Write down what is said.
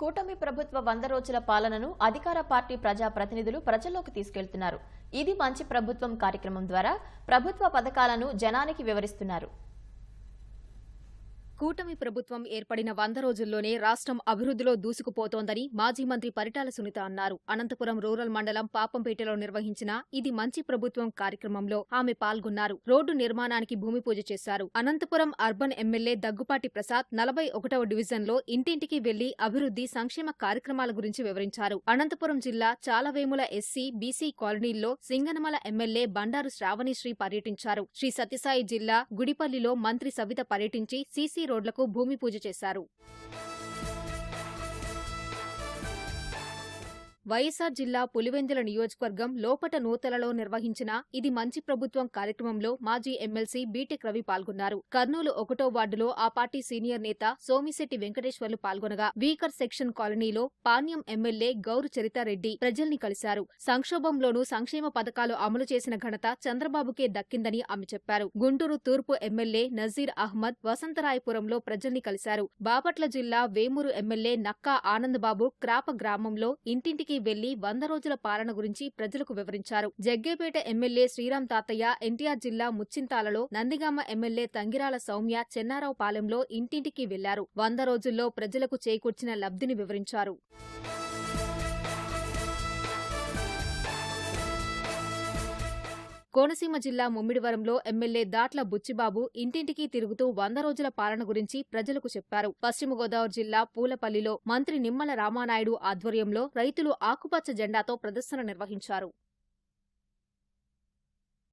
కూటమి ప్రభుత్వ వంద రోజుల పాలనను అధికార పార్టీ ప్రజా ప్రతినిధులు ప్రజల్లోకి తీసుకెళ్తున్నారు. ఇది మంచి ప్రభుత్వం కార్యక్రమం ద్వారా ప్రభుత్వ పథకాలను జనానికి వివరిస్తున్నారు. కూటమి ప్రభుత్వం ఏర్పడిన వంద రోజుల్లోనే రాష్ట్రం అభివృద్ధిలో దూసుకుపోతోందని మాజీ మంత్రి పరిటాల సునీత అన్నారు. అనంతపురం రూరల్ మండలం పాపంపేటలో నిర్వహించిన ఇది మంచి ప్రభుత్వం కార్యక్రమంలో ఆమె పాల్గొన్నారు. రోడ్డు నిర్మాణానికి భూమి పూజ చేశారు. అనంతపురం అర్బన్ ఎమ్మెల్యే దగ్గుపాటి ప్రసాద్ నలభై ఒకటవ డివిజన్లో ఇంటింటికి వెళ్ళి అభివృద్ధి సంక్షేమ కార్యక్రమాల గురించి వివరించారు. అనంతపురం జిల్లా చాలవేముల ఎస్సీ బీసీ కాలనీల్లో సింగనమల ఎమ్మెల్యే బండారు శ్రావణిశ్రీ పర్యటించారు. శ్రీ సత్యసాయి జిల్లా గుడిపల్లిలో మంత్రి సవిత పర్యటించి సీసీ రోడ్లకు భూమి పూజ చేశారు. వైఎస్సార్ జిల్లా పులివెందుల నియోజకవర్గం లోపట నూతలలో నిర్వహించిన ఇది మంచి ప్రభుత్వం కార్యక్రమంలో మాజీ ఎమ్మెల్సీ బీటెక్ రవి పాల్గొన్నారు. కర్నూలు ఒకటో వార్డులో ఆ పార్టీ సీనియర్ నేత సోమిశెట్టి వెంకటేశ్వర్లు పాల్గొనగా వీకర్ సెక్షన్ కాలనీలో పాణ్యం ఎమ్మెల్యే గౌరు చరితారెడ్డి ప్రజల్ని కలిశారు. సంక్షోభంలోనూ సంక్షేమ పథకాలు అమలు చేసిన ఘనత చంద్రబాబుకే దక్కిందని ఆమె చెప్పారు. గుంటూరు తూర్పు ఎమ్మెల్యే నజీర్ అహ్మద్ వసంతరాయపురంలో ప్రజల్ని కలిశారు. బాపట్ల జిల్లా వేమూరు ఎమ్మెల్యే నక్కా ఆనందబాబు క్రాప గ్రామంలో ఇంటింటికి ఇంటింటికి వెళ్ళి వంద రోజుల పాలన గురించి ప్రజలకు వివరించారు. జగ్గేపేట ఎమ్మెల్యే శ్రీరామ్ తాతయ్య ఎన్టీఆర్ జిల్లా ముచ్చింతాలలో నందిగామ ఎమ్మెల్యే తంగిరాల సౌమ్య చెన్నారావు పాలెంలో ఇంటింటికి వెళ్ళారు. వంద రోజుల్లో ప్రజలకు చేకూర్చిన లబ్ధిని వివరించారు. కోనసీమ జిల్లా ముమ్మిడివరంలో ఎమ్మెల్యే దాట్ల బుచ్చిబాబు ఇంటింటికి తిరుగుతూ వంద రోజుల పాలన గురించి ప్రజలకు చెప్పారు. పశ్చిమ గోదావరి జిల్లా పూలపల్లిలో మంత్రి నిమ్మల రామానాయుడు ఆధ్వర్యంలో రైతులు ఆకుపచ్చ జెండాతో ప్రదర్శన నిర్వహించారు.